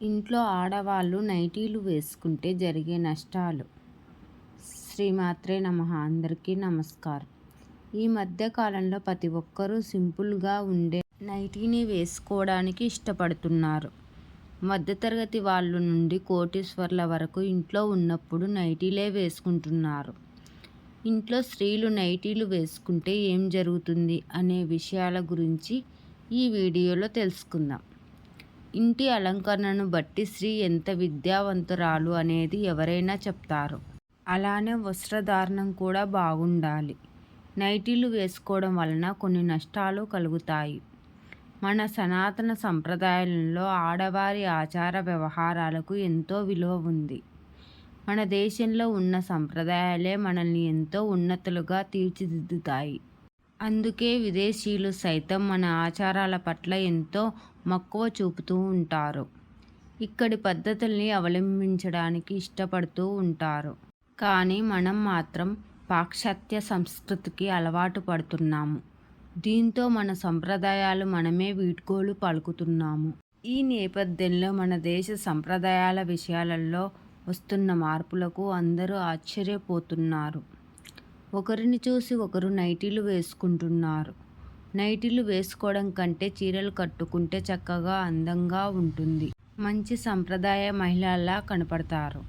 ఇంట్లో ఆడవాళ్ళు నైటీలు వేసుకుంటే జరిగే నష్టాలు. శ్రీమాత్రే నమ. అందరికీ నమస్కారం. ఈ మధ్య కాలంలో ప్రతి ఒక్కరూ సింపుల్గా ఉండే నైటీని వేసుకోవడానికి ఇష్టపడుతున్నారు. మధ్యతరగతి వాళ్ళ నుండి కోటీశ్వర్ల వరకు ఇంట్లో ఉన్నప్పుడు నైటీలే వేసుకుంటున్నారు. ఇంట్లో స్త్రీలు నైటీలు వేసుకుంటే ఏం జరుగుతుంది అనే విషయాల గురించి ఈ వీడియోలో తెలుసుకుందాం. ఇంటి అలంకరణను బట్టి స్త్రీ ఎంత విద్యావంతురాలు అనేది ఎవరైనా చెప్తారు. అలానే వస్త్రధారణం కూడా బాగుండాలి. నైటీలు వేసుకోవడం వలన కొన్ని నష్టాలు కలుగుతాయి. మన సనాతన సంప్రదాయాలలో ఆడవారి ఆచార వ్యవహారాలకు ఎంతో విలువ ఉంది. మన దేశంలో ఉన్న సంప్రదాయాలే మనల్ని ఎంతో ఉన్నతులుగా తీర్చిదిద్దుతాయి. అందుకే విదేశీయులు సైతం మన ఆచారాల పట్ల ఎంతో మక్కువ చూపుతూ ఉంటారు. ఇక్కడి పద్ధతుల్ని అవలంబించడానికి ఇష్టపడుతూ ఉంటారు. కానీ మనం మాత్రం పాశ్చాత్య సంస్కృతికి అలవాటు పడుతున్నాము. దీంతో మన సంప్రదాయాలు మనమే వీడ్కోలు పలుకుతున్నాము. ఈ నేపథ్యంలో మన దేశ సంప్రదాయాల విషయాలలో వస్తున్న మార్పులకు అందరూ ఆశ్చర్యపోతున్నారు. ఒకరిని చూసి ఒకరు నైటీలు వేసుకుంటున్నారు. నైటీలు వేసుకోవడం కంటే చీరలు కట్టుకుంటే చక్కగా అందంగా ఉంటుంది. మంచి సంప్రదాయ మహిళలా కనపడతారు.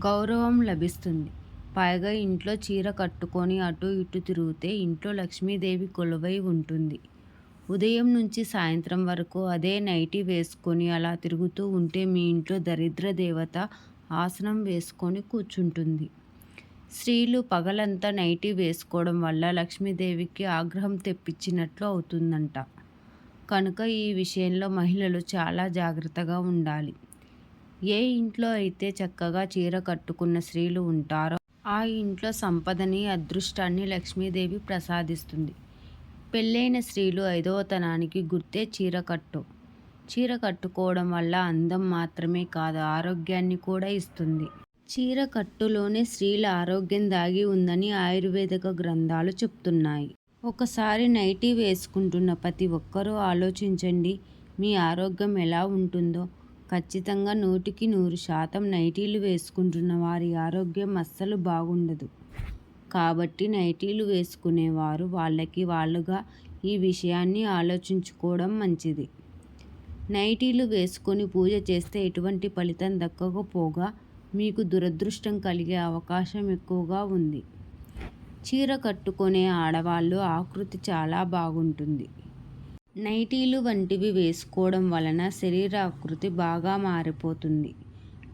గౌరవం లభిస్తుంది. పైగా ఇంట్లో చీర కట్టుకొని అటు ఇటు తిరిగితే ఇంట్లో లక్ష్మీదేవి కొలువై ఉంటుంది. ఉదయం నుంచి సాయంత్రం వరకు అదే నైటీ వేసుకొని అలా తిరుగుతూ ఉంటే మీ ఇంట్లో దరిద్ర దేవత ఆసనం వేసుకొని కూర్చుంటుంది. స్త్రీలు పగలంతా నైటీ వేసుకోవడం వల్ల లక్ష్మీదేవికి ఆగ్రహం తెప్పించినట్లు అవుతుందంట. కనుక ఈ విషయంలో మహిళలు చాలా జాగ్రత్తగా ఉండాలి. ఏ ఇంట్లో అయితే చక్కగా చీర కట్టుకున్న స్త్రీలు ఉంటారో ఆ ఇంట్లో సంపదని అదృష్టాన్ని లక్ష్మీదేవి ప్రసాదిస్తుంది. పెళ్ళైన స్త్రీలు ఐదవతనానికి గుర్తే చీర కట్టు. చీర కట్టుకోవడం వల్ల అందం మాత్రమే కాదు ఆరోగ్యాన్ని కూడా ఇస్తుంది. చీర కట్టులోనే స్త్రీల ఆరోగ్యం దాగి ఉందని ఆయుర్వేదిక గ్రంథాలు చెప్తున్నాయి. ఒకసారి నైటీ వేసుకుంటున్న ప్రతి ఒక్కరూ ఆలోచించండి మీ ఆరోగ్యం ఎలా ఉంటుందో. ఖచ్చితంగా నూటికి నూరు శాతం నైటీలు వేసుకుంటున్న వారి ఆరోగ్యం అస్సలు బాగుండదు. కాబట్టి నైటీలు వేసుకునేవారు వాళ్ళకి వాళ్ళుగా ఈ విషయాన్ని ఆలోచించుకోవడం మంచిది. నైటీలు వేసుకొని పూజ చేస్తే ఎటువంటి ఫలితం దక్కకపోగా మీకు దురదృష్టం కలిగే అవకాశం ఎక్కువగా ఉంది. చీర కట్టుకునే ఆడవాళ్ళు ఆకృతి చాలా బాగుంటుంది. నైటీలు వంటివి వేసుకోవడం వలన శరీర ఆకృతి బాగా మారిపోతుంది.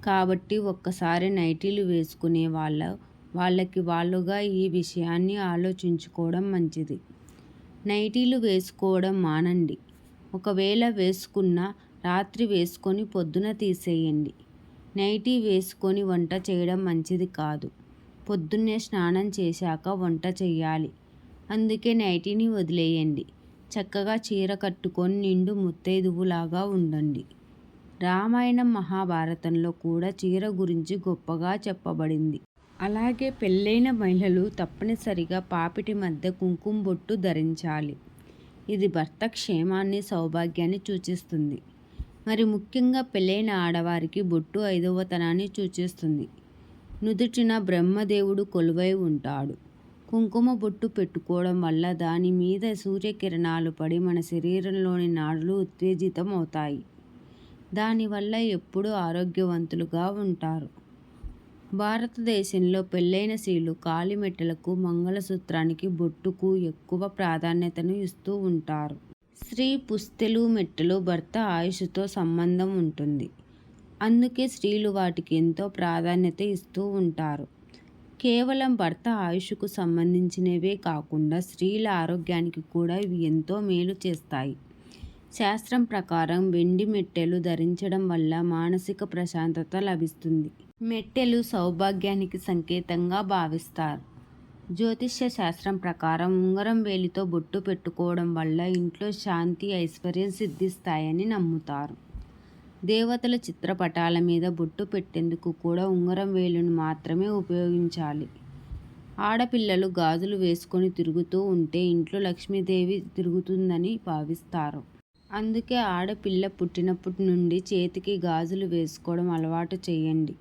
కాబట్టి ఒక్కసారి నైటీలు వేసుకునే వాళ్ళ వాళ్ళకి వాళ్ళుగా ఈ విషయాన్ని ఆలోచించుకోవడం మంచిది. నైటీలు వేసుకోవడం మానండి. ఒకవేళ వేసుకున్న రాత్రి వేసుకొని పొద్దున తీసేయండి. నైటీ వేసుకొని వంట చేయడం మంచిది కాదు. పొద్దున్నే స్నానం చేశాక వంట చేయాలి అందుకే నైటీని వదిలేయండి. చక్కగా చీర కట్టుకొని నిండు ముత్తైదువులాగా ఉండండి. రామాయణం మహాభారతంలో కూడా చీర గురించి గొప్పగా చెప్పబడింది. అలాగే పెళ్ళైన మహిళలు తప్పనిసరిగా పాపిటి మధ్య కుంకుమ బొట్టు ధరించాలి. ఇది భర్త క్షేమాన్ని సౌభాగ్యాన్ని సూచిస్తుంది. మరి ముఖ్యంగా పెళ్ళైన ఆడవారికి బొట్టు ఐదవతనాన్ని సూచిస్తుంది నుదుటిన బ్రహ్మదేవుడు కొలువై ఉంటాడు. కుంకుమ బొట్టు పెట్టుకోవడం వల్ల దాని మీద సూర్యకిరణాలు పడి మన శరీరంలోని నాడులు ఉత్తేజితం అవుతాయి దానివల్ల ఎప్పుడూ ఆరోగ్యవంతులుగా ఉంటారు. భారతదేశంలో పెళ్ళైన స్త్రీలు కాలిమెట్టలకు మంగళసూత్రానికి బొట్టుకు ఎక్కువ ప్రాధాన్యతను ఇస్తూ ఉంటారు. స్త్రీ పుస్తెలు మెట్టెలు భర్త ఆయుషుతో సంబంధం ఉంటుంది. అందుకే స్త్రీలు వాటికి ఎంతో ప్రాధాన్యత ఇస్తూ ఉంటారు. కేవలం భర్త ఆయుష్కు సంబంధించినవే కాకుండా స్త్రీల ఆరోగ్యానికి కూడా ఇవి ఎంతో మేలు చేస్తాయి. శాస్త్రం ప్రకారం వెండి మెట్టెలు ధరించడం వల్ల మానసిక ప్రశాంతత లభిస్తుంది. మెట్టెలు సౌభాగ్యానికి సంకేతంగా భావిస్తారు. జ్యోతిష్య శాస్త్రం ప్రకారం ఉంగరం వేలితో బొట్టు పెట్టుకోవడం వల్ల ఇంట్లో శాంతి ఐశ్వర్యం సిద్ధిస్తాయని నమ్ముతారు. దేవతల చిత్రపటాల మీద బొట్టు పెట్టేందుకు కూడా ఉంగరం వేలును మాత్రమే ఉపయోగించాలి. ఆడపిల్లలు గాజులు వేసుకొని తిరుగుతూ ఉంటే ఇంట్లో లక్ష్మీదేవి తిరుగుతుందని భావిస్తారు. అందుకే ఆడపిల్ల పుట్టినప్పటి నుండి చేతికి గాజులు వేసుకోవడం అలవాటు చేయండి.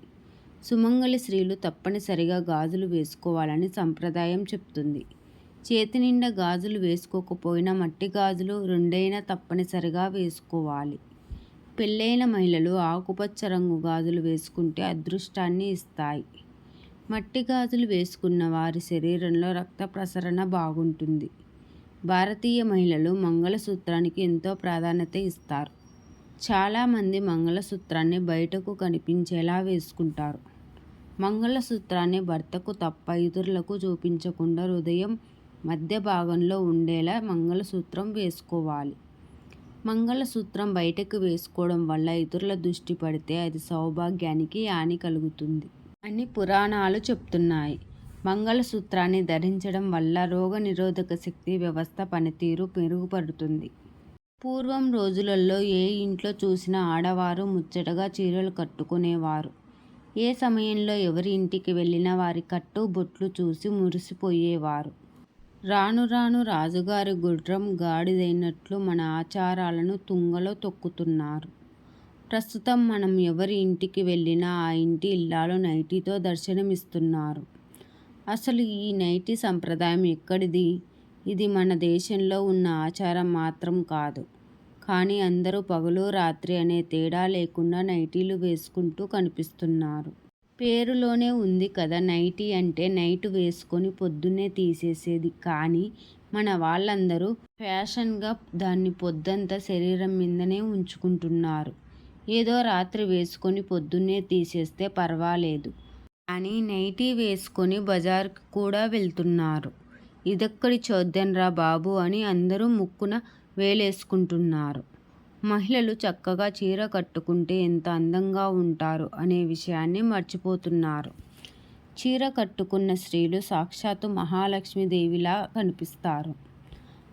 సుమంగళి స్త్రీలు తప్పనిసరిగా గాజులు వేసుకోవాలని సంప్రదాయం చెప్తుంది. చేతి నిండా గాజులు వేసుకోకపోయినా మట్టి గాజులు రెండైనా తప్పనిసరిగా వేసుకోవాలి. పెళ్ళైన మహిళలు ఆకుపచ్చ రంగు గాజులు వేసుకుంటే అదృష్టాన్ని ఇస్తాయి. మట్టి గాజులు వేసుకున్న వారి శరీరంలో రక్త ప్రసరణ బాగుంటుంది. భారతీయ మహిళలు మంగళసూత్రానికి ఎంతో ప్రాధాన్యత ఇస్తారు. చాలామంది మంగళసూత్రాన్ని బయటకు కనిపించేలా వేసుకుంటారు. మంగళసూత్రాన్ని భర్తకు తప్ప ఇతరులకు చూపించకుండా హృదయం మధ్య భాగంలో ఉండేలా మంగళసూత్రం వేసుకోవాలి. మంగళసూత్రం బయటకు వేసుకోవడం వల్ల ఇతరుల దృష్టి పడితే అది సౌభాగ్యానికి హాని కలుగుతుంది అని పురాణాలు చెప్తున్నాయి. మంగళసూత్రాన్ని ధరించడం వల్ల రోగనిరోధక శక్తి వ్యవస్థ పనితీరు మెరుగుపడుతుంది. పూర్వం రోజులలో ఏ ఇంట్లో చూసిన ఆడవారు ముచ్చటగా చీరలు కట్టుకునేవారు. ఏ సమయంలో ఎవరి ఇంటికి వెళ్ళినా వారి కట్టు బొట్లు చూసి మురిసిపోయేవారు. రాను రాను రాజుగారి గుర్రం గాడిదైనట్లు మన ఆచారాలను తుంగలో తొక్కుతున్నారు. ప్రస్తుతం మనం ఎవరి ఇంటికి వెళ్ళినా ఆ ఇంటి ఇల్లాలు నైటీతో దర్శనమిస్తున్నారు. అసలు ఈ నైటీ సంప్రదాయం ఎక్కడిది? ఇది మన దేశంలో ఉన్న ఆచారం మాత్రం కాదు. కానీ అందరూ పగలు రాత్రి అనే తేడా లేకుండా నైటీలు వేసుకుంటూ కనిపిస్తున్నారు. పేరులోనే ఉంది కదా నైటీ అంటే నైట్ వేసుకొని పొద్దున్నే తీసేసేది. కానీ మన వాళ్ళందరూ ఫ్యాషన్గా దాన్ని పొద్దంతా శరీరం మీదనే ఉంచుకుంటున్నారు. ఏదో రాత్రి వేసుకొని పొద్దున్నే తీసేస్తే పర్వాలేదు. కానీ నైటీ వేసుకొని బజార్కి కూడా వెళ్తున్నారు. ఇదక్కడి చూద్దాంరా బాబు అని అందరూ ముక్కున వేలేసుకుంటున్నారు. మహిళలు చక్కగా చీర కట్టుకుంటే ఎంత అందంగా ఉంటారు అనే విషయాన్ని మర్చిపోతున్నారు. చీర కట్టుకున్న స్త్రీలు సాక్షాత్తు మహాలక్ష్మీదేవిలా కనిపిస్తారు.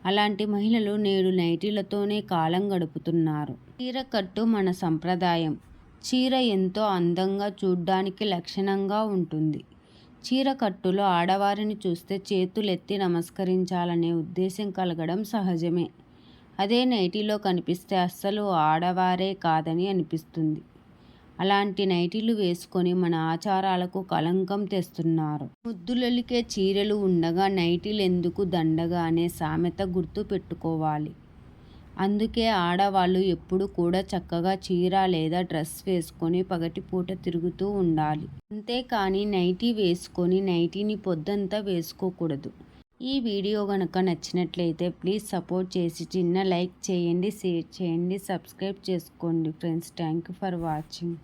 అలాంటి మహిళలు నేడు నైటీలతోనే కాలం గడుపుతున్నారు. చీర కట్టు మన సంప్రదాయం. చీర ఎంతో అందంగా చూడ్డానికి లక్షణంగా ఉంటుంది. చీర కట్టులో ఆడవారిని చూస్తే చేతులెత్తి నమస్కరించాలనే ఉద్దేశం కలగడం సహజమే. అదే నైటీలో కనిపిస్తే అస్సలు ఆడవారే కాదని అనిపిస్తుంది. అలాంటి నైటీలు వేసుకొని మన ఆచారాలకు కలంకం తెస్తున్నారు. ముద్దులలికే చీరలు ఉండగా నైటీలు ఎందుకు దండగా అనే సామెత గుర్తు పెట్టుకోవాలి. అందుకే ఆడవాళ్ళు ఎప్పుడు కూడా చక్కగా చీర లేదా డ్రెస్ వేసుకొని పగటిపూట తిరుగుతూ ఉండాలి. అంతేకాని నైటీ వేసుకొని నైటీని పొద్దంతా వేసుకోకూడదు. ఈ వీడియో కనుక నచ్చినట్లయితే ప్లీజ్ సపోర్ట్ చేసి చిన్న లైక్ చేయండి షేర్ చేయండి సబ్స్క్రైబ్ చేసుకోండి friends. Thank you for watching.